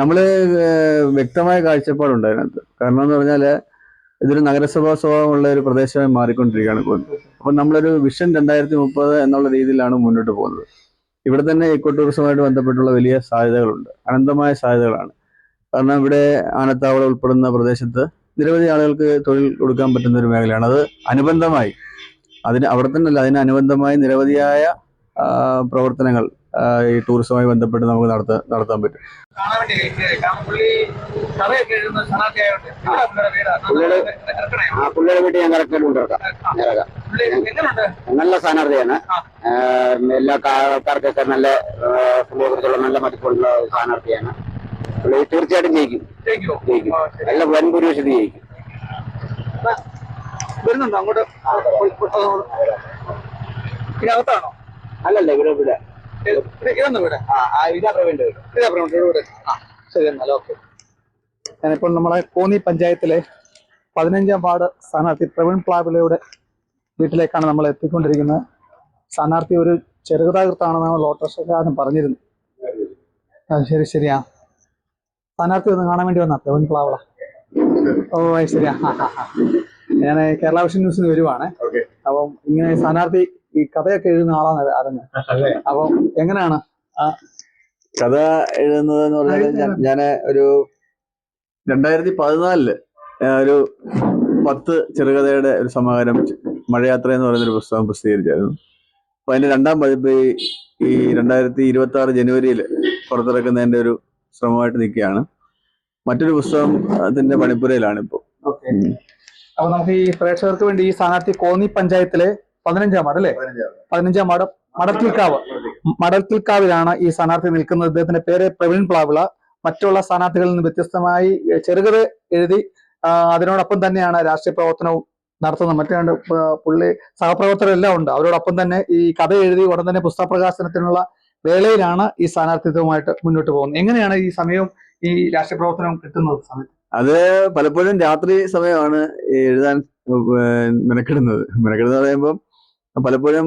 നമ്മൾ വ്യക്തമായ കാഴ്ചപ്പാടുണ്ട് അതിനകത്ത്. കാരണം എന്ന് പറഞ്ഞാൽ ഇതൊരു നഗരസഭാ സ്വഭാവമുള്ള ഒരു പ്രദേശമായി മാറിക്കൊണ്ടിരിക്കുകയാണ് ഇപ്പോൾ. അപ്പൊ നമ്മളൊരു വിഷൻ രണ്ടായിരത്തി മുപ്പത് എന്നുള്ള രീതിയിലാണ് മുന്നോട്ട് പോകുന്നത്. ഇവിടെ തന്നെ ഇക്കോ ടൂറിസവുമായിട്ട് ബന്ധപ്പെട്ടുള്ള വലിയ സാധ്യതകളുണ്ട്. അനന്തമായ സാധ്യതകളാണ്. കാരണം ഇവിടെ ആനത്താവളം ഉൾപ്പെടുന്ന പ്രദേശത്ത് നിരവധി ആളുകൾക്ക് തൊഴിൽ കൊടുക്കാൻ പറ്റുന്ന ഒരു മേഖലയാണ്. അത് അനുബന്ധമായി അതിന് അവിടെ തന്നെ അല്ല അതിന് അനുബന്ധമായി നിരവധിയായ പ്രവർത്തനങ്ങൾ ഈ ടൂറിസവുമായി ബന്ധപ്പെട്ട് നമുക്ക് നടത്താൻ നടത്താൻ പറ്റും. പുള്ളിയുടെ വീട്ടിൽ ഞാൻ കറക്റ്റ് കൊണ്ടിറക്കാം നല്ല സ്ഥാനാർത്ഥിയാണ്. എല്ലാ ആൾക്കാർക്കൊക്കെ നല്ല കുറിച്ചുള്ള നല്ല മതിപ്പുള്ള സ്ഥാനാർത്ഥിയാണ്. പുള്ളി തീർച്ചയായിട്ടും ജയിക്കും. ജയിക്കും. നല്ല വൻ ഭൂരിപക്ഷത്തിൽ ജയിക്കും. വരുന്നുണ്ടോ? അങ്ങോട്ട് ഇതിനകത്താണോ അല്ലല്ല ഇവിടെ ഇവിടെ. ഇതൊന്നും ഇവിടെ ആ ആ, ഇതാ ഇവിടെ. ആ ശരി എന്നാൽ ഓക്കെ. ഞാനിപ്പോൾ നമ്മളെ കോന്നി പഞ്ചായത്തിലെ പതിനഞ്ചാം വാർഡ് സ്ഥാനാർത്ഥി പ്രവീൺ പ്ലാബിലയുടെ വീട്ടിലേക്കാണ് നമ്മൾ എത്തിക്കൊണ്ടിരിക്കുന്നത്. സ്ഥാനാർത്ഥി ഒരു ചെറുകഥാകൃത്താണെന്നാണ് ലോട്ടോഷക്കാരൻ പറഞ്ഞിരുന്നു അത് ശരി ശരിയാ. സ്ഥാനാർത്ഥി ഒന്ന് കാണാൻ വേണ്ടി വന്നാ പ്രവീൺ പ്ലാവള. ഓ അത് ശരിയാ. ഞാൻ കേരള വിഷൻ ന്യൂസിന് വരുവാണ്. അപ്പം ഇങ്ങനെ സ്ഥാനാർത്ഥി ഈ കഥയൊക്കെ എഴുതുന്ന ആളാണ് അറിഞ്ഞത് അപ്പൊ എങ്ങനെയാണ്? കഥ എഴുതുന്നത് എന്ന് പറഞ്ഞാൽ ഞാൻ ഒരു രണ്ടായിരത്തി പതിനാലിൽ ഒരു പത്ത് ചെറുകഥയുടെ ഒരു സമാഹാരം മഴയാത്ര എന്ന് പറയുന്ന ഒരു പുസ്തകം പ്രസിദ്ധീകരിച്ചായിരുന്നു. അപ്പൊ അതിന്റെ രണ്ടാം പതിപ്പ് ഈ- രണ്ടായിരത്തി ഇരുപത്തി ആറ് ജനുവരിയിൽ പുറത്തിറക്കുന്നതിന്റെ ഒരു ശ്രമമായിട്ട് നിൽക്കുകയാണ്. മറ്റൊരു പുസ്തകം അതിന്റെ മണിപ്പുരയിലാണ് ഇപ്പോൾ ഓക്കെ. അപ്പൊ നമുക്ക് ഈ പ്രേക്ഷകർക്ക് വേണ്ടി ഈ സ്ഥാനാർത്ഥി കോന്നി പഞ്ചായത്തിലെ പതിനഞ്ചാം വാർഡ് അല്ലേ? പതിനഞ്ചാം വാർഡ് മടത്തിൽക്കാവ്. മടത്തിൽക്കാവിലാണ് ഈ സ്ഥാനാർത്ഥി നിൽക്കുന്നത്. അദ്ദേഹത്തിന്റെ പേര് പ്രവീൺ പ്ലാവിള. മറ്റുള്ള സ്ഥാനാർത്ഥികളിൽ നിന്ന് വ്യത്യസ്തമായി ചെറുകഥ എഴുതി അതിനോടൊപ്പം തന്നെയാണ് രാഷ്ട്രീയ പ്രവർത്തനവും നടത്തുന്നത്. മറ്റേ രണ്ട് പുള്ളി സഹപ്രവർത്തകരെല്ലാം ഉണ്ട്. അവരോടൊപ്പം തന്നെ ഈ കഥ എഴുതി ഉടൻ തന്നെ പുസ്തക പ്രകാശനത്തിനുള്ള വേളയിലാണ് ഈ സ്ഥാനാർത്ഥിത്വമായിട്ട് മുന്നോട്ട് പോകുന്നത്. എങ്ങനെയാണ് ഈ സമയവും ഈ രാഷ്ട്രീയ പ്രവർത്തനവും കിട്ടുന്നത് അത് പലപ്പോഴും രാത്രി സമയമാണ് എഴുതാൻ മെനക്കെടുന്നത്. മെനക്കെടുന്നത് പറയുമ്പം പലപ്പോഴും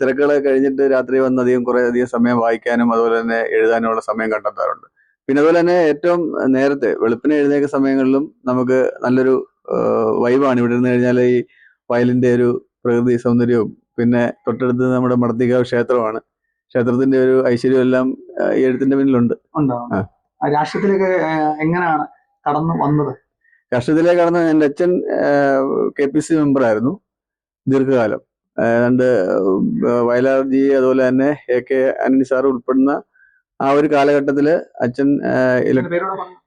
തിരക്കുകൾ കഴിഞ്ഞിട്ട് രാത്രി വന്ന് അധികം കുറെ അധികം സമയം വായിക്കാനും അതുപോലെ തന്നെ എഴുതാനുമുള്ള സമയം കണ്ടെത്താറുണ്ട്. പിന്നെ അതുപോലെ തന്നെ ഏറ്റവും നേരത്തെ വെളുപ്പിനെ എഴുന്നേക്ക സമയങ്ങളിലും നമുക്ക് നല്ലൊരു വൈബാണ്. ഇവിടെ നിന്ന് കഴിഞ്ഞാൽ ഈ വയലിന്റെ ഒരു പ്രകൃതി സൗന്ദര്യവും പിന്നെ തൊട്ടടുത്ത് നമ്മുടെ മടത്തിക്കാവ് ക്ഷേത്രമാണ്. ക്ഷേത്രത്തിന്റെ ഒരു ഐശ്വര്യം എല്ലാം ഈ എഴുത്തിന്റെ പിന്നിലുണ്ട്. രാഷ്ട്രീയത്തിലേക്ക് എങ്ങനെയാണ് കടന്നു വന്നത്? രാഷ്ട്രീയത്തിലേക്ക് കടന്ന് എന്റെ അച്ഛൻ കെ പി സി മെമ്പറായിരുന്നു ദീർഘകാലം. ഏതാണ്ട് വയലാർ ജി അതുപോലെ തന്നെ എ കെ ആന്റണി സാർ ഉൾപ്പെടുന്ന ആ ഒരു കാലഘട്ടത്തിൽ അച്ഛൻ.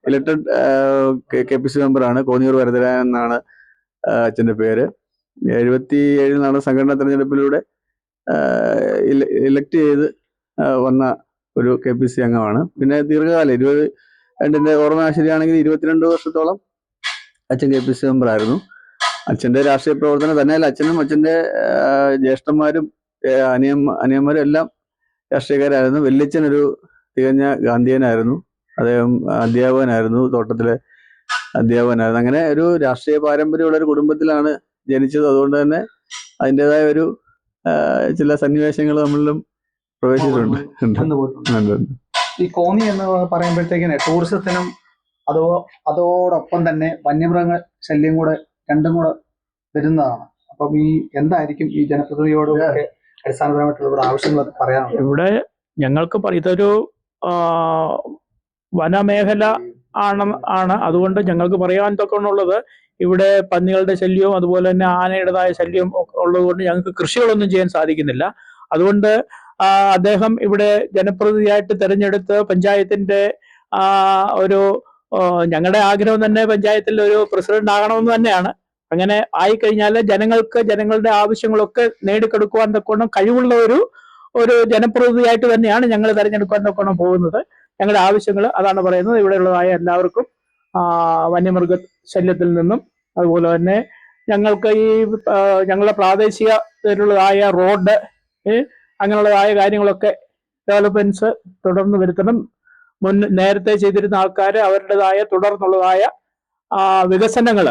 ഇലക്ടഡ് കെ പി സി മെമ്പറാണ്. കോന്നിയൂർ വരതര എന്നാണ് അച്ഛന്റെ പേര്. എഴുപത്തി ഏഴിൽ നടന്ന സംഘടനാ തെരഞ്ഞെടുപ്പിലൂടെ ഇലക്ട് ചെയ്ത് വന്ന ഒരു കെ പി സി അംഗമാണ്. പിന്നെ ദീർഘകാലം ഇരുപത് എന്റെ ഓർമ്മ ശരിയാണെങ്കിൽ ഇരുപത്തിരണ്ട് വർഷത്തോളം അച്ഛൻ കെ പി സി മെമ്പറായിരുന്നു. അച്ഛന്റെ രാഷ്ട്രീയ പ്രവർത്തനം തന്നെയല്ല അച്ഛനും അച്ഛന്റെ ജ്യേഷ്ഠന്മാരും അനിയ അനിയന്മാരും എല്ലാം രാഷ്ട്രീയക്കാരായിരുന്നു. വല്യച്ഛൻ ഒരു തികഞ്ഞ ഗാന്ധിയനായിരുന്നു. അദ്ദേഹം അധ്യാപകനായിരുന്നു തോട്ടത്തിലെ അധ്യാപകനായിരുന്നു. അങ്ങനെ ഒരു രാഷ്ട്രീയ പാരമ്പര്യമുള്ള ഒരു കുടുംബത്തിലാണ് ജനിച്ചത്. അതുകൊണ്ട് തന്നെ അതിന്റെതായ ഒരു ചില സന്നിവേശങ്ങൾ നമ്മളിലും പ്രവേശിച്ചിട്ടുണ്ട്. ഈ കോന്നി എന്ന് പറയുമ്പോഴത്തേക്കിന് ടൂറിസത്തിനും അതോ അതോടൊപ്പം തന്നെ വന്യമൃഗ ശല്യം കൂടെ രണ്ടും കൂടെ വരുന്നതാണ്. അപ്പം ഈ എന്തായിരിക്കും ഈ ജനപ്രതിനിധിയോടും ഒക്കെ അടിസ്ഥാനപരമായിട്ടുള്ള ഇവിടെ ആവശ്യങ്ങളൊക്കെ പറയാനുള്ളത്? ഇവിടെ ഞങ്ങൾക്ക് ഇതൊരു വനമേഖല ആണ് ആണ്. അതുകൊണ്ട് ഞങ്ങൾക്ക് പറയാൻ തൊക്കെയുള്ളത് ഇവിടെ പന്നികളുടെ ശല്യവും അതുപോലെ തന്നെ ആനയുടേതായ ശല്യവും ഉള്ളതുകൊണ്ട് ഞങ്ങൾക്ക് കൃഷികളൊന്നും ചെയ്യാൻ സാധിക്കുന്നില്ല. അതുകൊണ്ട് അദ്ദേഹം ഇവിടെ ജനപ്രതിനിധിയായിട്ട് തെരഞ്ഞെടുത്ത് പഞ്ചായത്തിന്റെ ആ, ഒരു ഞങ്ങളുടെ ആഗ്രഹം തന്നെ പഞ്ചായത്തിൽ ഒരു പ്രസിഡന്റ് ആകണമെന്ന് തന്നെയാണ്. അങ്ങനെ ആയിക്കഴിഞ്ഞാൽ ജനങ്ങൾക്ക് ജനങ്ങളുടെ ആവശ്യങ്ങളൊക്കെ നേടിക്കൊടുക്കുവാൻ തക്കോണം കഴിവുള്ള ഒരു ഒരു ജനപ്രതിനിധിയായിട്ട് തന്നെയാണ് ഞങ്ങൾ തെരഞ്ഞെടുക്കാൻ തക്കോണം പോകുന്നത്. ഞങ്ങളുടെ ആവശ്യങ്ങൾ അതാണ് പറയുന്നത്. ഇവിടെയുള്ളതായ എല്ലാവർക്കും വന്യമൃഗ ശല്യത്തിൽ നിന്നും അതുപോലെ തന്നെ ഞങ്ങൾക്ക് ഈ ഞങ്ങളുടെ ഞങ്ങളുടെ പ്രാദേശികത്തിലുള്ളതായ റോഡ് അങ്ങനെയുള്ളതായ കാര്യങ്ങളൊക്കെ ഡെവലപ്മെന്റ്സ് തുടർന്ന് വരുത്തണം. മുൻ നേരത്തെ ചെയ്തിരുന്ന ആൾക്കാർ അവരുടേതായ തുടർന്നുള്ളതായ വികസനങ്ങൾ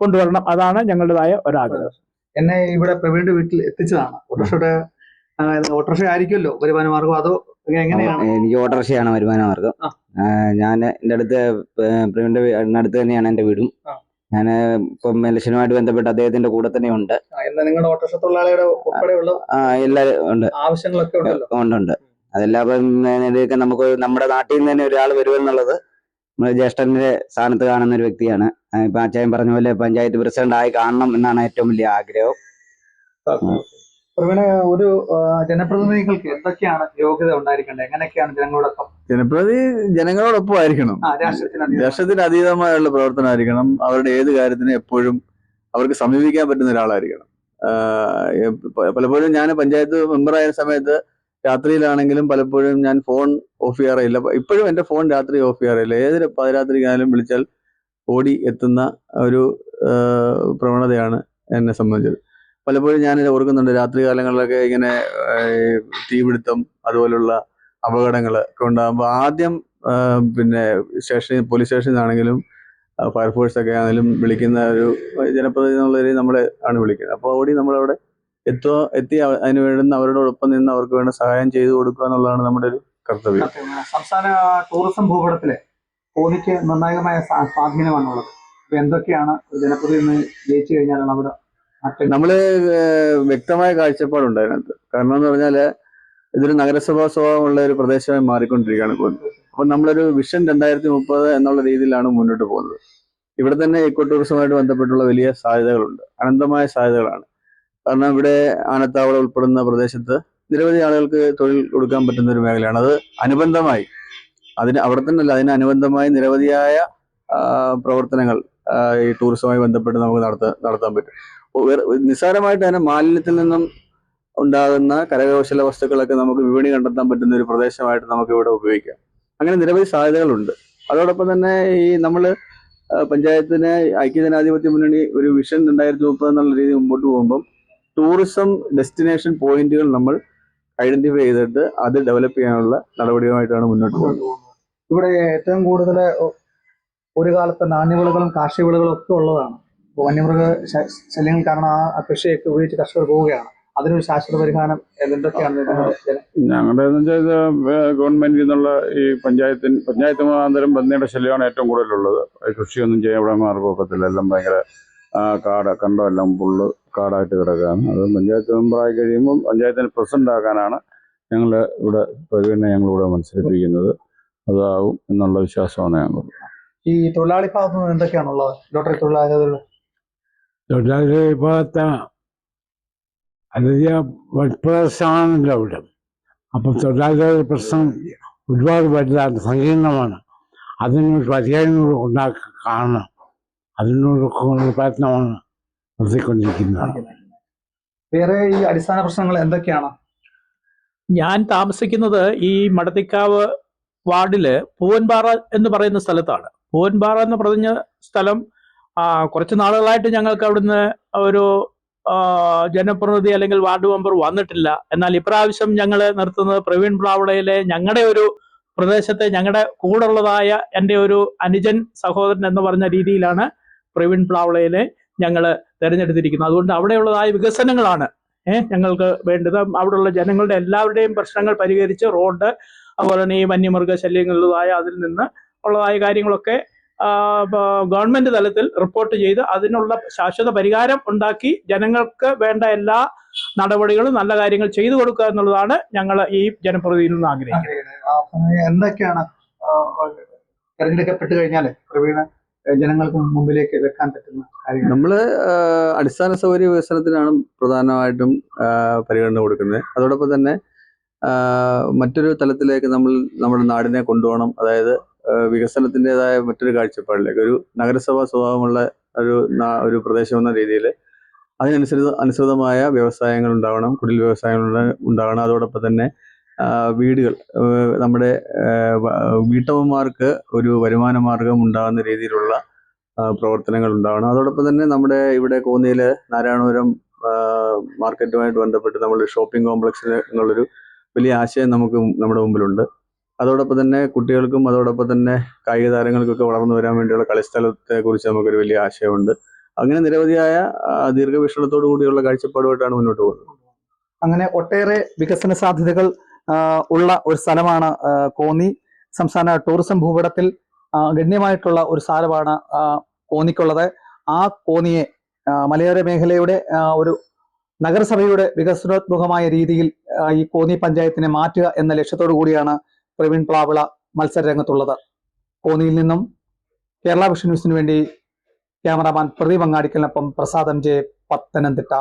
കൊണ്ടുവരണം. അതാണ് ഞങ്ങളുടേതായ ഒരാഗ്രഹം. എന്നെ ഇവിടെ പ്രവീണിന്റെ വീട്ടിൽ എത്തിച്ചതാണ്. ഓട്ടോറിക്ഷയുടെ ഓട്ടോറിക്ഷ ആയിരിക്കുമല്ലോ വരുമാന മാർഗം അതോ എങ്ങനെയാണ്? എനിക്ക് ഓട്ടോറിക്ഷയാണ് വരുമാന മാർഗം ഞാൻ എന്റെ അടുത്ത് പ്രവീണിന്റെ അടുത്ത് തന്നെയാണ് എന്റെ വീടും. ഞാൻ ഇപ്പം ഇലക്ഷനുമായിട്ട് ബന്ധപ്പെട്ട് അദ്ദേഹത്തിന്റെ കൂടെ തന്നെ ഉണ്ട്. എന്നാ നിങ്ങളുടെ ഓട്ടോറിക്ഷ തൊഴിലാളിയുടെ ഉൾപ്പെടെയുള്ള ആ എല്ലാവരും ഉണ്ട്. ആവശ്യങ്ങളൊക്കെ ഉണ്ടല്ലോ. ഉണ്ട് ഉണ്ട്. അതെല്ലാം ഇതൊക്കെ നമുക്ക് നമ്മുടെ നാട്ടിൽ നിന്ന് തന്നെ ഒരാൾ വരുമെന്നുള്ളത് നമ്മുടെ ജ്യേഷ്ഠന്റെ സ്ഥാനത്ത് കാണുന്ന ഒരു വ്യക്തിയാണ്. ഇപ്പൊ അച്ചായൻ പറഞ്ഞ പോലെ പഞ്ചായത്ത് പ്രസിഡന്റ് ആയി കാണണം എന്നാണ് ഏറ്റവും വലിയ ആഗ്രഹം. ഒരു ജനപ്രതിനിധികൾക്ക് എന്തൊക്കെയാണ് യോഗ്യത ഉണ്ടായിരിക്കേണ്ടത്? എങ്ങനെയൊക്കെയാണ് ജനങ്ങളോടൊപ്പം? ജനപ്രതി ജനങ്ങളോടൊപ്പം ആയിരിക്കണം. രാഷ്ട്രത്തിന് അതീതമായുള്ള പ്രവർത്തനമായിരിക്കണം. അവരുടെ ഏത് കാര്യത്തിനും എപ്പോഴും അവർക്ക് സമീപിക്കാൻ പറ്റുന്ന ഒരാളായിരിക്കണം. പലപ്പോഴും ഞാൻ പഞ്ചായത്ത് മെമ്പറായ സമയത്ത് രാത്രിയിലാണെങ്കിലും പലപ്പോഴും ഞാൻ ഫോൺ ഓഫ് ചെയ്യാറില്ല ഇപ്പോഴും എന്റെ ഫോൺ രാത്രി ഓഫ് ചെയ്യാറില്ല ഏത് പാതിരാത്രിക്കാലും വിളിച്ചാൽ ഓടി എത്തുന്ന ഒരു പ്രവണതയാണ് എന്നെ സംബന്ധിച്ചത്. പലപ്പോഴും ഞാൻ ഓർക്കുന്നുണ്ട്. രാത്രി കാലങ്ങളിലൊക്കെ ഇങ്ങനെ തീപിടുത്തം അതുപോലുള്ള അപകടങ്ങൾ ഒക്കെ ഉണ്ടാകുമ്പോൾ ആദ്യം പിന്നെ സ്റ്റേഷനിൽ പോലീസ് സ്റ്റേഷനിൽ നിന്നാണെങ്കിലും ഫയർഫോഴ്സ് ഒക്കെ ആണെങ്കിലും വിളിക്കുന്ന ഒരു ജനപ്രതിനിധി എന്നുള്ള നമ്മളെ ആണ് വിളിക്കുന്നത്. അപ്പോൾ ഓടി നമ്മളവിടെ എത്തോ എത്തി അതിന് വേണ്ടുന്ന അവരോടൊപ്പം നിന്ന് അവർക്ക് വേണ്ട സഹായം ചെയ്തു കൊടുക്കുക എന്നുള്ളതാണ് നമ്മുടെ ഒരു കർത്തവ്യം. സംസ്ഥാന ടൂറിസം ഭൂപടത്തിലെ കോന്നിക്ക് നിർണായകമായ സ്വാ- സ്വാധീനമാണുള്ളത്. അപ്പൊ എന്തൊക്കെയാണ് ജനപ്രതിനിധി ജയിച്ചു കഴിഞ്ഞാൽ മാറ്റം നമ്മൾ വ്യക്തമായ കാഴ്ചപ്പാടുണ്ട് അതിനകത്ത് കാരണം എന്ന് പറഞ്ഞാൽ ഇതൊരു നഗരസഭാ സ്വഭാവമുള്ള ഒരു പ്രദേശമായി മാറിക്കൊണ്ടിരിക്കുകയാണ് ഇപ്പോൾ. അപ്പൊ നമ്മളൊരു വിഷൻ രണ്ടായിരത്തി മുപ്പത് എന്നുള്ള രീതിയിലാണ് മുന്നോട്ട് പോകുന്നത്. ഇവിടെ തന്നെ ഇക്കോ ടൂറിസവുമായിട്ട് ബന്ധപ്പെട്ടുള്ള വലിയ സാധ്യതകളുണ്ട്. അനന്തമായ സാധ്യതകളാണ്. കാരണം ഇവിടെ ആനത്താവളം ഉൾപ്പെടുന്ന പ്രദേശത്ത് നിരവധി ആളുകൾക്ക് തൊഴിൽ കൊടുക്കാൻ പറ്റുന്ന ഒരു മേഖലയാണ്. അത് അനുബന്ധമായി അതിന് അവിടെ തന്നെ അല്ല അതിന് അനുബന്ധമായി നിരവധിയായ പ്രവർത്തനങ്ങൾ ഈ ടൂറിസവുമായി ബന്ധപ്പെട്ട് നമുക്ക് നടത്താൻ നടത്താൻ പറ്റും. നിസ്സാരമായിട്ട് തന്നെ മാലിന്യത്തിൽ നിന്നും ഉണ്ടാകുന്ന കരകൗശല വസ്തുക്കളൊക്കെ നമുക്ക് വിപണി കണ്ടെത്താൻ പറ്റുന്ന ഒരു പ്രദേശമായിട്ട് നമുക്ക് ഇവിടെ ഉപയോഗിക്കാം. അങ്ങനെ നിരവധി സാധ്യതകളുണ്ട്. അതോടൊപ്പം തന്നെ ഈ നമ്മൾ പഞ്ചായത്തിന് ഐക്യജനാധിപത്യ മുന്നണി ഒരു വിഷൻ രണ്ടായിരത്തി മുപ്പത് എന്നുള്ള രീതി മുമ്പോട്ട് പോകുമ്പം ടൂറിസം ഡെസ്റ്റിനേഷൻ പോയിന്റുകൾ നമ്മൾ ഐഡന്റിഫൈ ചെയ്തിട്ട് അത് ഡെവലപ്പ് ചെയ്യാനുള്ള നടപടിയുമായിട്ടാണ് മുന്നോട്ട് പോകുന്നത്. ഇവിടെ ഏറ്റവും കൂടുതൽ ഒരു കാലത്ത് നാണ്യവിളകളും കാർഷിക വിളകളും ഒക്കെ ഉള്ളതാണ്. ഇപ്പൊ വന്യമൃഗ ശല്യങ്ങൾ കാരണം ആ കൃഷിയൊക്കെ ഉപയോഗിച്ച് കർഷകർ പോവുകയാണ്. അതിനൊരു ശാശ്വത പരിഹാരം എന്തൊക്കെയാണ് ഞങ്ങളുടെ വെച്ചാൽ ഗവൺമെന്റിൽ നിന്നുള്ള ഈ പഞ്ചായത്തിന് പഞ്ചായത്ത് മുഖാന്തരം പന്നിയുടെ ശല്യമാണ് ഏറ്റവും കൂടുതലുള്ളത്. കൃഷിയൊന്നും ചെയ്യാൻ ഇവിടെ മാർഗമൊക്കത്തില്ല. എല്ലാം ഭയങ്കര കാട് കണ്ടോ എല്ലാം ഫുള്ള് കാടായിട്ട് കിടക്കുകയാണ്. അത് പഞ്ചായത്ത് മെമ്പറായി കഴിയുമ്പോൾ പഞ്ചായത്തിന് പ്രസിഡന്റ് ആക്കാനാണ് ഞങ്ങൾ ഇവിടെ പ്രവീണിനെ ഞങ്ങളിവിടെ മത്സരിപ്പിക്കുന്നത്. അതാവും എന്നുള്ള വിശ്വാസമാണ് ഞങ്ങൾക്ക് ഈ തൊഴിലാളി ഭാഗത്ത് നിന്ന് എന്തൊക്കെയാണുള്ളത്? ലോട്ടറി തൊഴിലാളികൾ തൊഴിലാളി ഭാഗത്ത് അതിയ പ്രദേശമാണല്ലോ ഇവിടെ. അപ്പം തൊഴിലാളികളുടെ പ്രശ്നം ഒരുപാട് വലുതാണ് സങ്കീർണമാണ്. അതിനൊരു പരിഹാരങ്ങൾ ഉണ്ടാക്കി കാണണം അതിനോടൊക്കെ പ്രയത്നമാണ് നടത്തിക്കൊണ്ടിരിക്കുന്നത്. വേറെ ഈ അടിസ്ഥാന പ്രശ്നങ്ങൾ എന്തൊക്കെയാണ്? ഞാൻ താമസിക്കുന്നത് ഈ മടത്തിക്കാവ് വാർഡിൽ പൂവൻപാറ എന്ന് പറയുന്ന സ്ഥലത്താണ്. പൂവൻപാറ എന്ന് പറഞ്ഞ സ്ഥലം ആ, കുറച്ച് നാളുകളായിട്ട് ഞങ്ങൾക്ക് അവിടുന്ന് ഒരു ജനപ്രതിനിധി അല്ലെങ്കിൽ വാർഡ് മെമ്പർ വന്നിട്ടില്ല. എന്നാൽ ഇപ്രാവശ്യം ഞങ്ങൾ നിർത്തുന്നത് പ്രവീൺ പ്ലാവളയിലെ ഞങ്ങളുടെ ഒരു പ്രദേശത്തെ ഞങ്ങളുടെ കൂടുള്ളതായ എന്റെ ഒരു അനുജൻ സഹോദരൻ എന്ന് പറഞ്ഞ രീതിയിലാണ് പ്രവീൺ പ്ലാവളയിലെ ഞങ്ങൾ തിരഞ്ഞെടുത്തിരിക്കുന്നു. അതുകൊണ്ട് അവിടെയുള്ളതായ വികസനങ്ങളാണ് ഏഹ് ഞങ്ങൾക്ക് വേണ്ടത്. അവിടെയുള്ള ജനങ്ങളുടെ എല്ലാവരുടെയും പ്രശ്നങ്ങൾ പരിഹരിച്ച് റോഡ് അതുപോലെ തന്നെ ഈ വന്യമൃഗ ശല്യങ്ങളുള്ളതായ അതിൽ നിന്ന് ഉള്ളതായ കാര്യങ്ങളൊക്കെ ഗവൺമെന്റ് തലത്തിൽ റിപ്പോർട്ട് ചെയ്ത് അതിനുള്ള ശാശ്വത പരിഹാരം ഉണ്ടാക്കി ജനങ്ങൾക്ക് വേണ്ട എല്ലാ നടപടികളും നല്ല കാര്യങ്ങൾ ചെയ്തു കൊടുക്കുക എന്നുള്ളതാണ് ഞങ്ങൾ ഈ ജനപ്രതിനിധിയിൽ നിന്ന് ആഗ്രഹിക്കുന്നത്. എന്തൊക്കെയാണ്? തെരഞ്ഞെടുക്കപ്പെട്ട് കഴിഞ്ഞാൽ പ്രവീണ ജനങ്ങൾക്ക് മുമ്പിലേക്ക് വെക്കാൻ പറ്റുന്ന കാര്യങ്ങൾ. നമ്മൾ അടിസ്ഥാന സൗകര്യ വികസനത്തിനാണ് പ്രധാനമായിട്ടും പരിഗണന കൊടുക്കുന്നത്. അതോടൊപ്പം തന്നെ മറ്റൊരു തലത്തിലേക്ക് നമ്മൾ നമ്മുടെ നാടിനെ കൊണ്ടുപോകണം. അതായത് വികസനത്തിന്റെതായ മറ്റൊരു കാഴ്ചപ്പാടിലേക്ക്. ഒരു നഗരസഭാ സ്വഭാവമുള്ള ഒരു ഒരു പ്രദേശം എന്ന രീതിയിൽ അതിനനുസരിത അനുസൃതമായ വ്യവസായങ്ങൾ ഉണ്ടാവണം. കുടിൽ വ്യവസായങ്ങൾ ഉണ്ട- ഉണ്ടാവണം. അതോടൊപ്പം തന്നെ വീടുകൾ നമ്മുടെ വീട്ടമ്മമാർക്ക് ഒരു വരുമാന മാർഗം ഉണ്ടാകുന്ന രീതിയിലുള്ള പ്രവർത്തനങ്ങൾ ഉണ്ടാവണം. അതോടൊപ്പം തന്നെ നമ്മുടെ ഇവിടെ കോന്നിയിൽ നാരായണപുരം മാർക്കറ്റുമായിട്ട് ബന്ധപ്പെട്ട് നമ്മൾ ഷോപ്പിംഗ് കോംപ്ലക്സിൽ എന്നുള്ളൊരു വലിയ ആശയം നമുക്ക് നമ്മുടെ മുമ്പിലുണ്ട്. അതോടൊപ്പം തന്നെ കുട്ടികൾക്കും അതോടൊപ്പം തന്നെ കായിക താരങ്ങൾക്കൊക്കെ വളർന്നു വരാൻ വേണ്ടിയുള്ള കളിസ്ഥലത്തെ കുറിച്ച് നമുക്കൊരു വലിയ ആശയമുണ്ട്. അങ്ങനെ നിരവധിയായ ദീർഘവീക്ഷണത്തോടു കൂടിയുള്ള കാഴ്ചപ്പാടുമായിട്ടാണ് മുന്നോട്ട് പോകുന്നത്. അങ്ങനെ ഒട്ടേറെ വികസന സാധ്യതകൾ ഉള്ള ഒരു സ്ഥലമാണ് കോന്നി. സംസ്ഥാന ടൂറിസം ഭൂപടത്തിൽ ഗണ്യമായിട്ടുള്ള ഒരു സ്ഥലമാണ് കോന്നിക്കുള്ളത്. ആ കോന്നിയെ മലയോര മേഖലയുടെ ഒരു നഗരസഭയുടെ വികസനോത്മുഖമായ രീതിയിൽ ഈ കോന്നി പഞ്ചായത്തിനെ മാറ്റുക എന്ന ലക്ഷ്യത്തോടു കൂടിയാണ് പ്രവീൺ പ്ലാവിള മത്സര രംഗത്തുള്ളത് കോന്നിയിൽ നിന്നും കേരള വിഷൻ ന്യൂസിന് വേണ്ടി ക്യാമറാമാൻ പ്രദീപ് അങ്ങാടിക്കലിനൊപ്പം പ്രസാദം ജെ പത്തനംതിട്ട.